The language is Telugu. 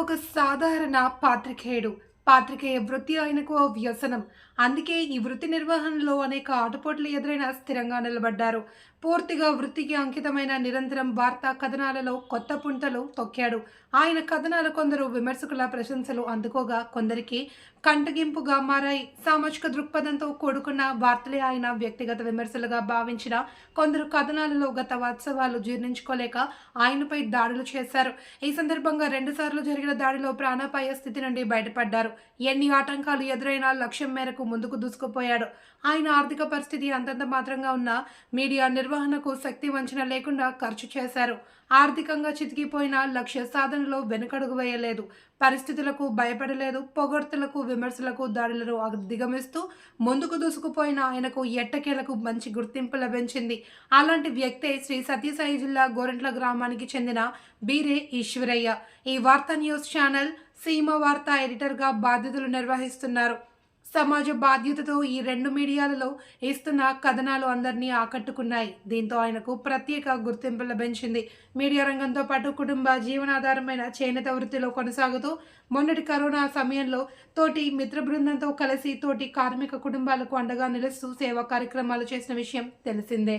ఒక సాధారణ పాత్రికేయుడు. పాత్రికేయ వృత్తి ఆయనకు ఓ వ్యసనం. అందుకే ఈ వృత్తి నిర్వహణలో అనేక ఆటపోట్లు ఎదురైన స్థిరంగా నిలబడ్డారు. పూర్తిగా వృత్తికి అంకితమైన నిరంతరం వార్తా కథనాలలో కొత్త పుంతలు తొక్కాడు. ఆయన కథనాలు కొందరు విమర్శకుల ప్రశంసలు అందుకోగా కొందరికి కంటగింపుగా మారాయి. సామాజిక దృక్పథంతో కూడుకున్న వార్తలే ఆయన వ్యక్తిగత విమర్శలుగా భావించిన కొందరు కథనాలలో గత వాత్సవాలు జీర్ణించుకోలేక ఆయనపై దాడులు చేశారు. ఈ సందర్భంగా రెండుసార్లు జరిగిన దాడిలో ప్రాణాపాయ స్థితి నుండి బయటపడ్డారు. ఎన్ని ఆటంకాలు ఎదురైనా లక్ష్యం మేరకు ముందుకు దూసుకుపోయాడు. ఆయన ఆర్థిక పరిస్థితి అంతంత మాత్రంగా ఉన్న మీడియా నిర్వహణకు శక్తి వంచన లేకుండా ఖర్చు చేశారు. ఆర్థికంగా చితికిపోయిన లక్ష్య సాధనలో వెనుకడుగు వేయలేదు. పరిస్థితులకు భయపడలేదు. పొగడ్తలకు విమర్శలకు దాడులను దిగమిస్తూ ముందుకు దూసుకుపోయిన ఆయనకు ఎట్టకేలకు మంచి గుర్తింపు లభించింది. అలాంటి వ్యక్తే శ్రీ సత్యసాయి జిల్లా గోరెంట్ల గ్రామానికి చెందిన బీరే ఈశ్వరయ్య. ఈ వార్తా న్యూస్ ఛానల్ సీమ వార్త ఎడిటర్గా బాధ్యతలు నిర్వహిస్తున్నారు. సమాజ బాధ్యతతో ఈ రెండు మీడియాలలో ఇస్తున్న కథనాలు అందరినీ ఆకట్టుకున్నాయి. దీంతో ఆయనకు ప్రత్యేక గుర్తింపు లభించింది. మీడియా రంగంతో పాటు కుటుంబ జీవనాధారమైన చేనేత వృత్తిలో కొనసాగుతూ మొన్నటి కరోనా సమయంలో తోటి మిత్ర బృందంతో కలిసి తోటి కార్మిక కుటుంబాలకు అండగా నిలుస్తూ సేవా కార్యక్రమాలు చేసిన విషయం తెలిసిందే.